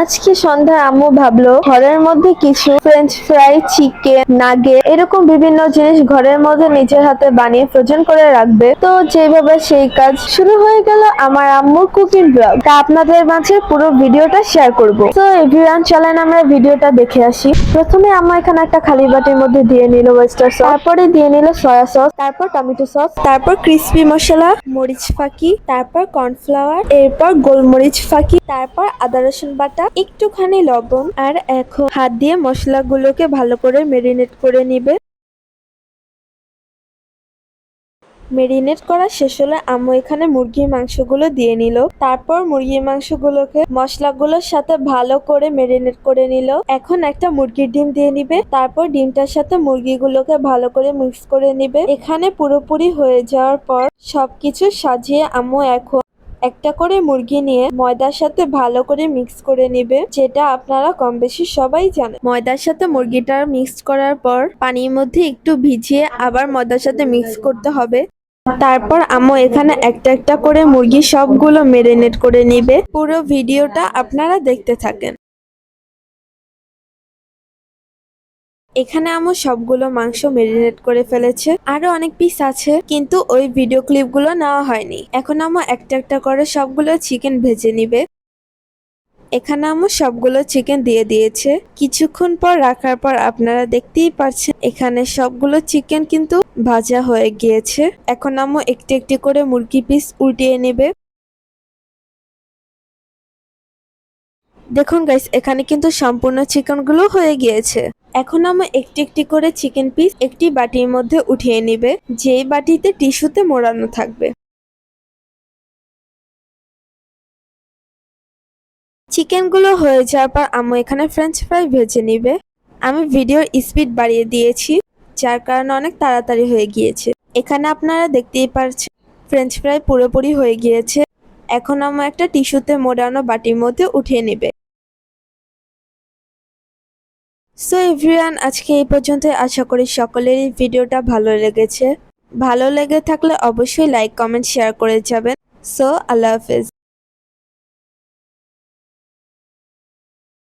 আজকে সন্ধ্যায় আম্মু ভাবলো, ঘরের মধ্যে কিছু ফ্রেঞ্চ ফ্রাই চিকেন নাগে এরকম বিভিন্ন জিনিস ঘরের মধ্যে নিজের হাতে বানিয়ে ফ্রোজেন করে রাখবে। তো যেভাবে সেই কাজ শুরু হয়ে গেল আমার আম্মুর কুকিং ব্লগ তা আপনাদের মাঝে পুরো ভিডিওটা শেয়ার করব। তো এভরিওয়ান চলেন আমরা ভিডিওটা দেখে আসি। প্রথমে আম্মু এখানে একটা খালি বাটির মধ্যে দিয়ে নিল ওয়েস্টার সস তারপরে দিয়ে নিল সয়া সস তারপর টমেটো সস তারপর ক্রিসপি মশলা, মরিচ ফাঁকি, তারপর কর্নফ্লাওয়ার এরপর গোলমরিচ ফাঁকি, তারপর আদা রসুন বাটা একটুখানি লবণ আর এখন হাত দিয়ে মশলাগুলোকে ভালো করে মেরিনেট করে নিবে। মেরিনেট করা শেষ হলে আম্মু এখানে মুরগির মাংসগুলো দিয়ে নিল। তারপর মুরগির মাংসগুলোকে মশলাগুলোর সাথে ভালো করে মেরিনেট করে নিল। এখন একটা মুরগির ডিম দিয়ে নিবে। তারপর ডিমটার সাথে মুরগিগুলোকে ভালো করে মিক্স করে নিবে। এখানে পুরোপুরি হয়ে যাওয়ার পর সবকিছু সাজিয়ে আম্মু এখন একটা করে মুরগি নিয়ে ময়দার সাথে ভালো করে মিক্স করে নিবে, যেটা আপনারা কম বেশি সবাই জানেন। ময়দার সাথে মুরগিটা মিক্স করার পর পানির মধ্যে একটু ভিজিয়ে আবার ময়দার সাথে মিক্স করতে হবে। তারপর আম্মু এখানে একটা একটা করে মুরগি সবগুলো মেরিনেট করে নিবে। পুরো ভিডিওটা আপনারা দেখতে থাকেন। এখানে আমু সবগুলো মাংস মেরিনেট করে ফেলেছে। আরও অনেক পিস আছে, কিন্তু ওই ভিডিও ক্লিপগুলো নেওয়া হয়নি। এখন আমু একটা একটা করে সবগুলো চিকেন ভেজে নিবে। এখানে আমু সবগুলো চিকেন দিয়ে দিয়েছে। কিছুক্ষণ পর রাখার পর আপনারা দেখতেই পাচ্ছেন এখানে সবগুলো চিকেন কিন্তু ভাজা হয়ে গিয়েছে। এখন আমু একটি একটি করে মুরগি পিস উল্টিয়ে নেবে। দেখুন গাইস এখানে কিন্তু সম্পূর্ণ চিকেনগুলো হয়ে গিয়েছে। এখন আমরা একটি একটি করে চিকেন পিস একটি বাটির মধ্যে উঠিয়ে নিবে, যেই বাটিতে টিস্যুতে মোড়ানো থাকবে। চিকেনগুলো হয়ে যাওয়ার পর আম্মু এখানে ফ্রেঞ্চ ফ্রাই ভেজে নিবে। আমি ভিডিওর স্পিড বাড়িয়ে দিয়েছি, যার কারণে অনেক তাড়াতাড়ি হয়ে গিয়েছে। এখানে আপনারা দেখতেই পারছেন ফ্রেঞ্চ ফ্রাই পুরোপুরি হয়ে গিয়েছে। এখন আমরা একটা টিস্যুতে মোড়ানো বাটির মধ্যে উঠিয়ে নেবে। সো এভরিওয়ান আজকে এই পর্যন্ত আশা করি সকলেরই ভিডিওটা ভালো লেগেছে। ভালো লেগে থাকলে অবশ্যই লাইক কমেন্ট শেয়ার করে যাবেন। সো আল্লাহ হাফেজ।